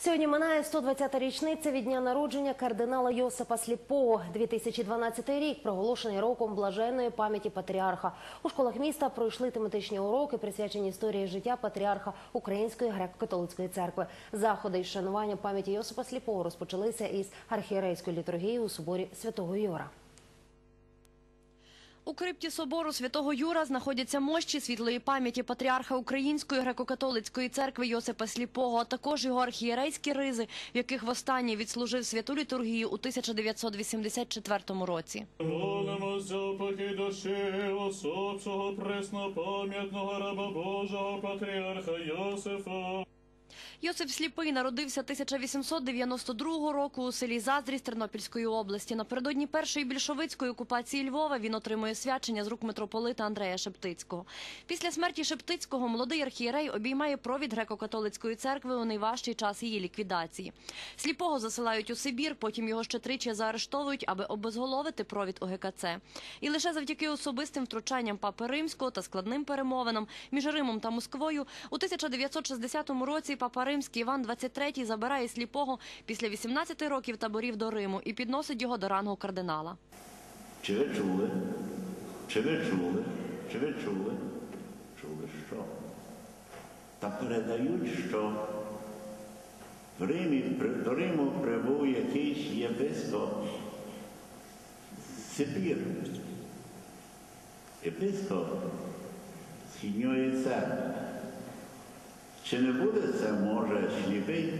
Сьогодні минає 120-та річниця від дня народження кардинала Йосипа Сліпого. 2012 рік проголошений роком блаженної пам'яті патріарха. У школах міста пройшли тематичні уроки, присвячені історії життя патріарха Української греко-католицької церкви. Заходи із шанування пам'яті Йосипа Сліпого розпочалися із архієрейської літургії у соборі Святого Юра. У крипті собору святого Юра знаходяться мощі світлої пам'яті патріарха Української греко-католицької церкви Йосипа Сліпого, а також його архієрейські ризи, в яких востаннє відслужив святу літургію у 1984 році. Молимося покій душі особшого преснопам'ятного раба Божого патріарха Йосифа. Йосип Сліпий народився 1892 року у селі Заздрість Тернопільської області. Напередодні першої більшовицької окупації Львова він отримує свячення з рук митрополита Андрея Шептицького. Після смерті Шептицького молодий архієрей обіймає провід греко-католицької церкви у найважчий час її ліквідації. Сліпого засилають у Сибір, потім його ще тричі заарештовують, аби обезголовити провід ОГКЦ. І лише завдяки особистим втручанням папи римського та складним перемовинам між Римом та Москвою у 1960 році папа Римський Іван XXIII забирає сліпого після 18 років таборів до Риму і підносить його до рангу кардинала. Чи ви чули? Чи ви чули? Чи ви чули? Чули що? Та передають, що в Римі, до Риму прибув якийсь єпископ Сибір. Єпископ Східньої церкви. Чи не буде це, може, сліпий?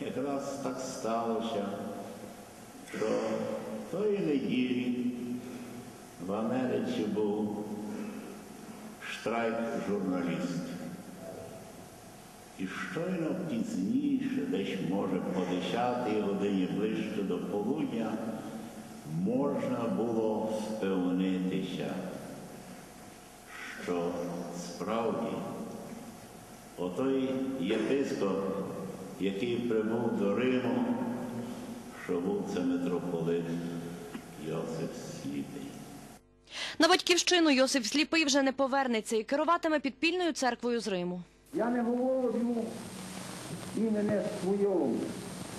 Якраз так сталося, що тої неділі в Америці був штрайк журналістів. І щойно пізніше, десь може по 10 годині ближче до полудня, можна було спевнитися, що справді отой єпископ, який прибув до Риму, що був це митрополит Йосип Сліпий. На батьківщину Йосип Сліпий вже не повернеться і керуватиме підпільною церквою з Риму. Я не говорю імені своєму,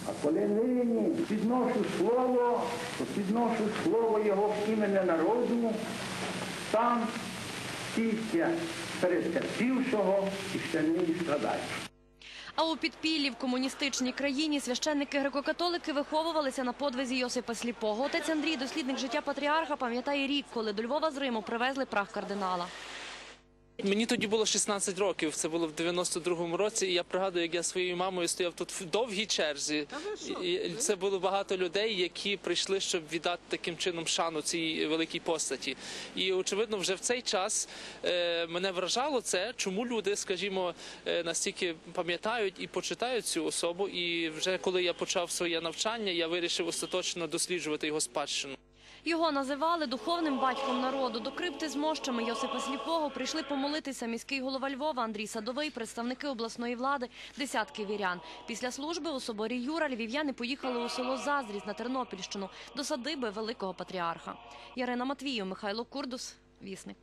а коли нині підношу слово, то підношу слово Його імені народу, сам тільки перетерпівшого і ще нині страдає. А у підпіллі в комуністичній країні священники греко-католики виховувалися на подвизі Йосипа Сліпого. Отець Андрій, дослідник життя патріарха, пам'ятає рік, коли до Львова з Риму привезли прах кардинала. Мені тоді було 16 років, це було в 92-му році, і я пригадую, як я своєю мамою стояв тут в довгій черзі. І це було багато людей, які прийшли, щоб віддати таким чином шану цій великій постаті. І очевидно, вже в цей час е, мене вражало це, чому люди, скажімо, е, настільки пам'ятають і почитають цю особу. І вже коли я почав своє навчання, я вирішив остаточно досліджувати його спадщину. Його називали духовним батьком народу. До крипти з мощами Йосипа Сліпого прийшли помолитися міський голова Львова Андрій Садовий, представники обласної влади, десятки вірян. Після служби у соборі Юра львів'яни поїхали у село Зазріз на Тернопільщину до садиби великого патріарха. Ярина Матвію, Михайло Курдус, Вісник.